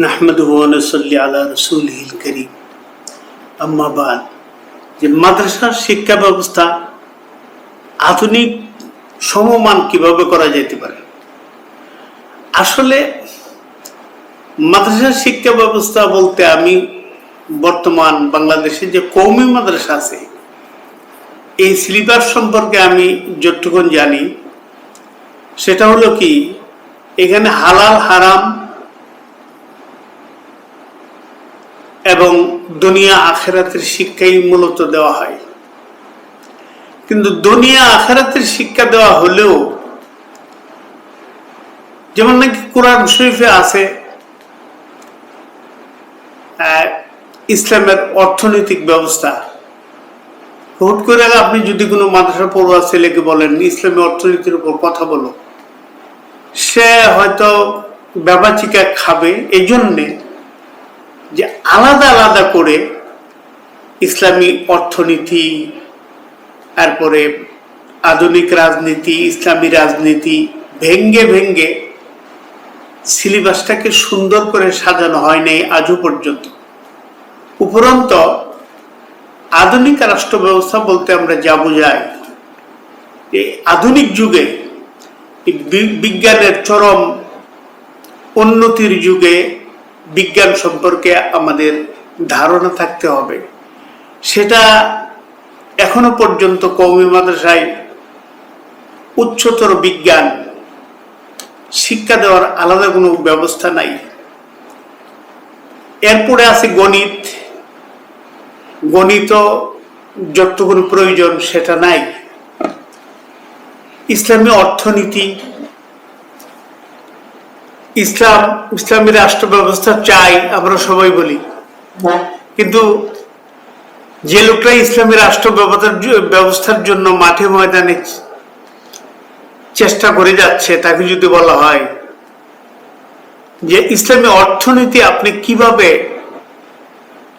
নাহমেদু নসল্লি আলা রসুলহিল করিম আম্মাবাদ যে মাদ্রাসার শিক্ষা ব্যবস্থা আধুনিক সমমান কীভাবে করা যেতে পারে? আসলে মাদ্রাসার শিক্ষা ব্যবস্থা বলতে আমি বর্তমান বাংলাদেশে যে কৌমি মাদ্রাসা আছে, এই সিলেবাস সম্পর্কে আমি যতটুকু জানি, সেটা হলো কি, এখানে হালাল, হারাম এবং দুনিয়া আখেরাতের শিক্ষাই মূলত দেওয়া হয়। কিন্তু দুনিয়া আখেরাতের শিক্ষা দেওয়া হলেও, যেমন নাকি কোরআন শরীফে আছে ইসলামের অর্থনৈতিক ব্যবস্থা। হুট করে আপনি যদি কোনো মাদ্রাসা পড়ুয়া ছেলেকে বলেন, ইসলামী অর্থনীতির উপর কথা বলো। সে হয়তো ব্যবাচিকা খাবে এই জন্যে যে আলাদা আলাদা করে ইসলামী অর্থনীতি, তারপরে আধুনিক রাজনীতি, ইসলামী রাজনীতি, ভেঙ্গে ভেঙ্গে সিলেবাসটাকে সুন্দর করে সাজানো হয় নাই আজও পর্যন্ত। উপরন্ত আধুনিক রাষ্ট্র ব্যবস্থা বলতে আমরা যা বোঝাই এই আধুনিক যুগে বিজ্ঞানের চরম উন্নতির যুগে বিজ্ঞান সম্পর্কে আমাদের ধারণা থাকতে হবে। সেটা এখনও পর্যন্ত কৌমি মাদ্রাসায় উচ্চতর বিজ্ঞান, শিক্ষা দেওয়ার আলাদা কোনো ব্যবস্থা নাই। এরপরে আছে গণিত। গণিত যতটুকুন প্রয়োজন সেটা নাই। ইসলামী অর্থনীতি ইসলাম ইসলামী রাষ্ট্র ব্যবস্থা চাই আমরা সবাই বলি। কিন্তু যে লোকটা ইসলামী রাষ্ট্র ব্যবস্থার ব্যবস্থার জন্য মাঠে ময়দানে চেষ্টা করে যাচ্ছে তাকে যদি বলা হয় যে ইসলামী অর্থনীতি আপনি কীভাবে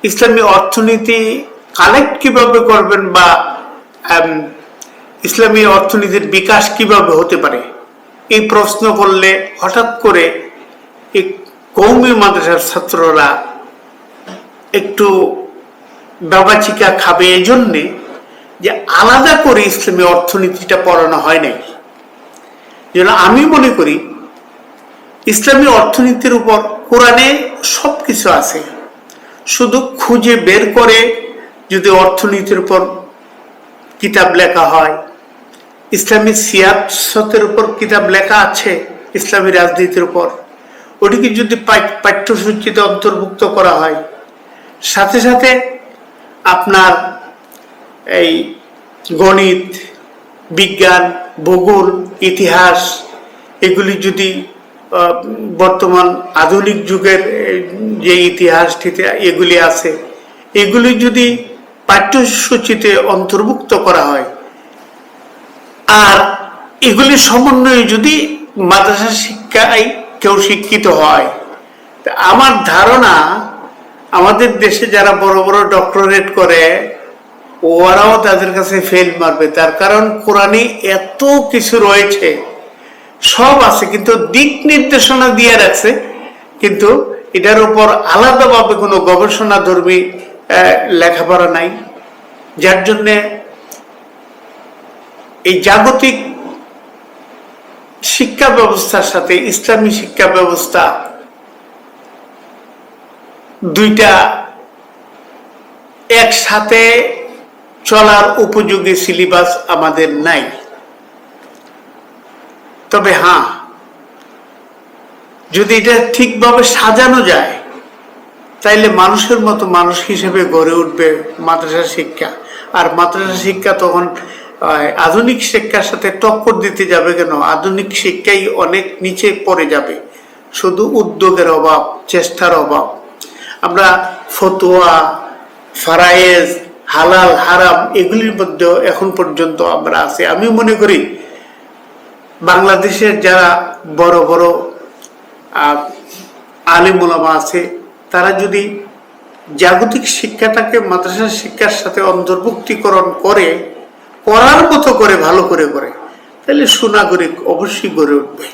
ইসলামী অর্থনীতি কালেক্ট কীভাবে করবেন বা ইসলামী অর্থনীতির বিকাশ কীভাবে হতে পারে? এই প্রশ্ন করলে হঠাৎ করে এই কৌমি মাদ্রাসার ছাত্ররা একটু বাবাচিকা খাবে এই জন্যে যে আলাদা করে ইসলামী অর্থনীতিটা পড়ানো হয় নাই। যেন আমি মনে করি, ইসলামী অর্থনীতির উপর কোরআনে সব কিছু আছে। শুধু খুঁজে বের করে যদি অর্থনীতির উপর কিতাব লেখা হয় ইসলামী সিয়াসতের উপর কিতাব লেখা আছে ইসলামী রাজনীতির উপর। ওটিকে যদি পাঠ্যসূচিতে অন্তর্ভুক্ত করা হয়, সাথে সাথে আপনার এই গণিত, বিজ্ঞান, ভূগোল, ইতিহাস, এগুলি যদি বর্তমান আধুনিক যুগের যে ইতিহাসটিতে এগুলি আছে, এগুলি যদি পাঠ্যসূচিতে অন্তর্ভুক্ত করা হয় আর এগুলি সমন্বয়ে যদি মাদ্রাসা শিক্ষায় কেউ শিক্ষিত হয় আমার ধারণা আমাদের দেশে যারা বড় বড় ডক্টরেট করে, ওরাও তাদের কাছে ফেল মারবে। তার কারণ কোরআনে এত কিছু রয়েছে, সব আছে, কিন্তু দিক নির্দেশনা দিয়ে রাখছে, কিন্তু এটার উপর আলাদাভাবে কোনো গবেষণা ধর্মী লেখাপড়া নাই। যার জন্যে এই জাগতিক শিক্ষা ব্যবস্থার সাথে ইসলামী শিক্ষা ব্যবস্থা দুইটা একসাথে চলার উপযোগী সিলেবাস আমাদের নাই। তবে হ্যাঁ যদি এটা ঠিকভাবে সাজানো যায়, তাইলে মানুষের মতো মানুষ হিসেবে গড়ে উঠবে মাদ্রাসা শিক্ষা। আর মাদ্রাসা শিক্ষা তখন আধুনিক শিক্ষার সাথে টক্কর দিতে যাবে কেন? আধুনিক শিক্ষাই অনেক নিচে পড়ে যাবে। শুধু উদ্যোগের অভাব চেষ্টার অভাব। আমরা ফতোয়া ফারায়েজ হালাল হারাম এগুলির মধ্যেও এখন পর্যন্ত আমরা আছি। আমি মনে করি বাংলাদেশের যারা বড় বড় আহ, আলেম ওলামা আছে তারা যদি জাগতিক শিক্ষাটাকে মাদ্রাসা শিক্ষার সাথে অন্তর্ভুক্তিকরণ করে করার মতো করে ভালো করে করে তাহলে সুনাগরিক অবশ্যই গড়ে উঠবে।